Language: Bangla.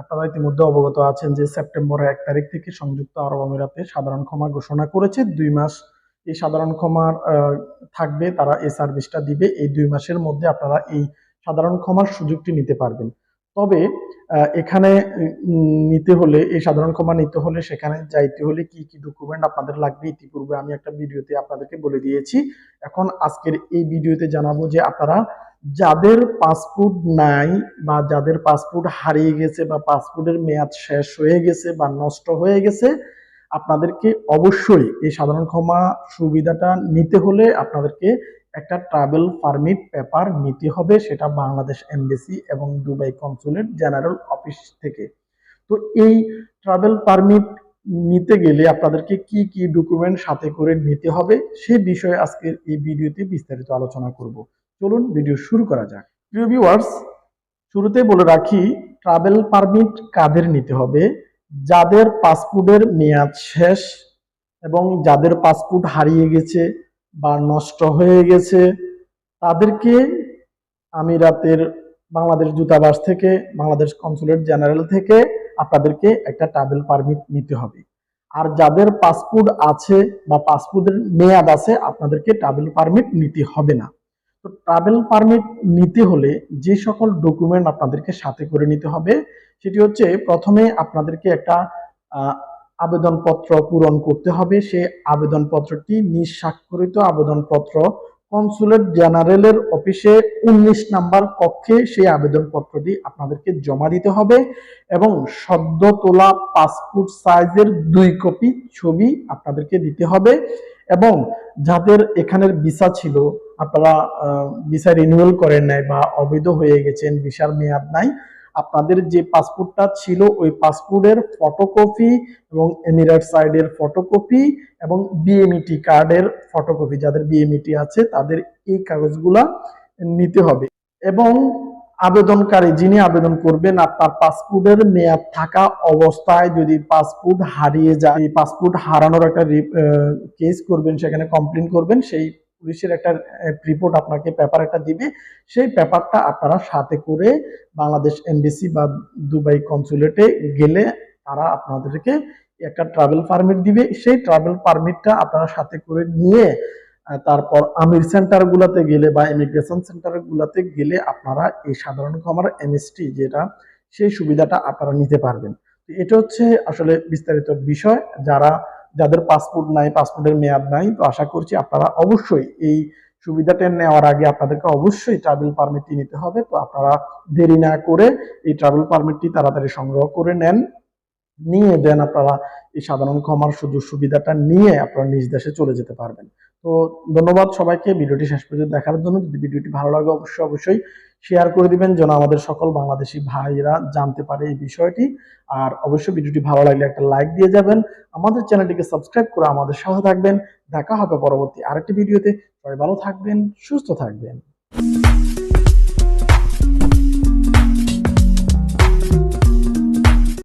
আপনারা ইতিমধ্যে অবগত আছেন যে সেপ্টেম্বরের এক তারিখ থেকে সংযুক্ত আরব আমিরাতে সাধারণ ক্ষমা ঘোষণা করেছে। দুই মাস এই সাধারণ ক্ষমার থাকবে, তারা এই সার্ভিসটা দিবে। এই দুই মাসের মধ্যে আপনারা এই সাধারণ ক্ষমার সুযোগটি নিতে পারবেন। তবে এখানে নিতে হলে, এই সাধারণ ক্ষমা নিতে হলে সেখানে যাইতে হলে কি কি ডকুমেন্ট আপনাদের লাগবে ইতিপূর্বে আমি একটা ভিডিওতে আপনাদেরকে বলে দিয়েছি। এখন আজকের এই ভিডিওতে জানাব যে আপনারা যাদের পাসপোর্ট নাই বা যাদের পাসপোর্ট হারিয়ে গেছে বা পাসপোর্টের মেয়াদ শেষ হয়ে গেছে বা নষ্ট হয়ে গেছে, আপনাদেরকে অবশ্যই এই সাধারণ ক্ষমা সুবিধাটা নিতে হলে আপনাদেরকে একটা ট্রাভেল পারমিট পেপার নিতে হবে, সেটা বাংলাদেশ এমবেসি এবং দুবাই কনসুলেট জেনারেল অফিস থেকে। তো এই ট্রাভেল পারমিট নিতে গেলে আপনাদেরকে কি কি ডকুমেন্ট সাথে করে নিতে হবে, সে বিষয়ে আজকের এই ভিডিওতে বিস্তারিত আলোচনা করব। চলুন ভিডিও শুরু করা যাক। প্রিয় ভিউয়ার্স শুরুতে বলে রাখি, ট্রাভেল পারমিট কাদের নিতে হবে? যাদের পাসপোর্টের মেয়াদ শেষ এবং যাদের পাসপোর্ট হারিয়ে গেছে বা নষ্ট হয়ে গেছে, তাদেরকে আমি রাতের বাংলাদেশ দূতাবাস থেকে, বাংলাদেশ কনসুলেট জেনারেল থেকে আপনাদেরকে একটা ট্রাভেল পারমিট নিতে হবে। আর যাদের পাসপোর্ট আছে বা পাসপোর্টের মেয়াদ আছে, আপনাদেরকে ট্রাভেল পারমিট নিতে হবে না। তো ট্রাভেল পারমিট নিতে হলে যে সকল ডকুমেন্ট আপনাদেরকে সাথে করে নিতে হবে, সেটি হচ্ছে প্রথমে আপনাদেরকে একটা আবেদনপত্র পূরণ করতে হবে। সেই আবেদনপত্রটি নিঃস্বাক্ষরিত আবেদনপত্র কনসুলেট জেনারেলের অফিসে উনিশ নাম্বার কক্ষে সেই আবেদনপত্রটি আপনাদেরকে জমা দিতে হবে এবং সদ্য তোলা পাসপোর্ট সাইজের দুই কপি ছবি আপনাদেরকে দিতে হবে এবং যাদের এখানের ভিসা ছিল, আপনারা ভিসা রিনিউয়াল করেন নাই বা অবৈধ হয়ে গেছেন, ভিসার মেয়াদ নাই আপনাদের যে পাসপোর্টটা ছিল, ওই পাসপোর্টের ফটোকপি এবং এমিরেট সাইডের ফটোকপি এবং বিএমইটি কার্ডের ফটোকপি যাদের বিএমইটি আছে, তাদের এই কাগজগুলা নিতে হবে। এবং আবেদনকারী যিনি আবেদন করবেন আপনার পাসপোর্টের মেয়াদ থাকা অবস্থায় যদি পাসপোর্ট হারিয়ে যায়, পাসপোর্ট হারানোর একটা কেস করবেন, সেখানে কমপ্লেন করবেন, সেই পুলিশের একটা রিপোর্ট আপনাকে পেপার একটা দিবে। সেই পেপারটা আপনারা সাথে করে বাংলাদেশ এমবিসি বা দুবাই কনসুলেটে গেলে তারা আপনাদেরকে একটা ট্রাভেল পারমিট দিবে। সেই ট্রাভেল পারমিটটা আপনারা সাথে করে নিয়ে তারপর আমির সেন্টার গুলাতে গেলে বা ইমিগ্রেশন সেন্টার গুলাতে গেলে আপনারা এই সাধারণ ক্ষমার এমএসটি যেটা, সেই সুবিধাটা আপনারা নিতে পারবেন। এটা হচ্ছে আসলে বিস্তারিত বিষয়। যারা যাদের পাসপোর্ট নাই পাসপোর্টের মেয়াদ নাই, তো আশা করছি আপনারা অবশ্যই এই সুবিধাটা নেওয়ার আগে আপনাদেরকে অবশ্যই ট্রাভেল পারমিটটি নিতে হবে। তো আপনারা দেরি না করে এই ট্রাভেল পারমিটটি তাড়াতাড়ি সংগ্রহ করে নেন। নিয়ে দেন আপনারা এই সাধারণ ক্ষমার সুযোগ সুবিধাটা নিয়ে আপনারা নিজ দেশে চলে যেতে পারবেন। তো ধন্যবাদ সবাইকে, ভিডিওটি শেষ পর্যন্ত দেখার জন্য। যদি ভিডিওটি ভালো লাগে, অবশ্যই অবশ্যই শেয়ার করে দিবেন যেন আমাদের সকল বাংলাদেশি ভাইরা জানতে পারে এই বিষয়টি। আর অবশ্যই ভিডিওটি ভালো লাগলে একটা লাইক দিয়ে যাবেন। আমাদের চ্যানেলটিকে সাবস্ক্রাইব করে আমাদের সাথে থাকবেন। দেখা হবে পরবর্তী আরেকটি ভিডিওতে। সবাই ভালো থাকবেন, সুস্থ থাকবেন।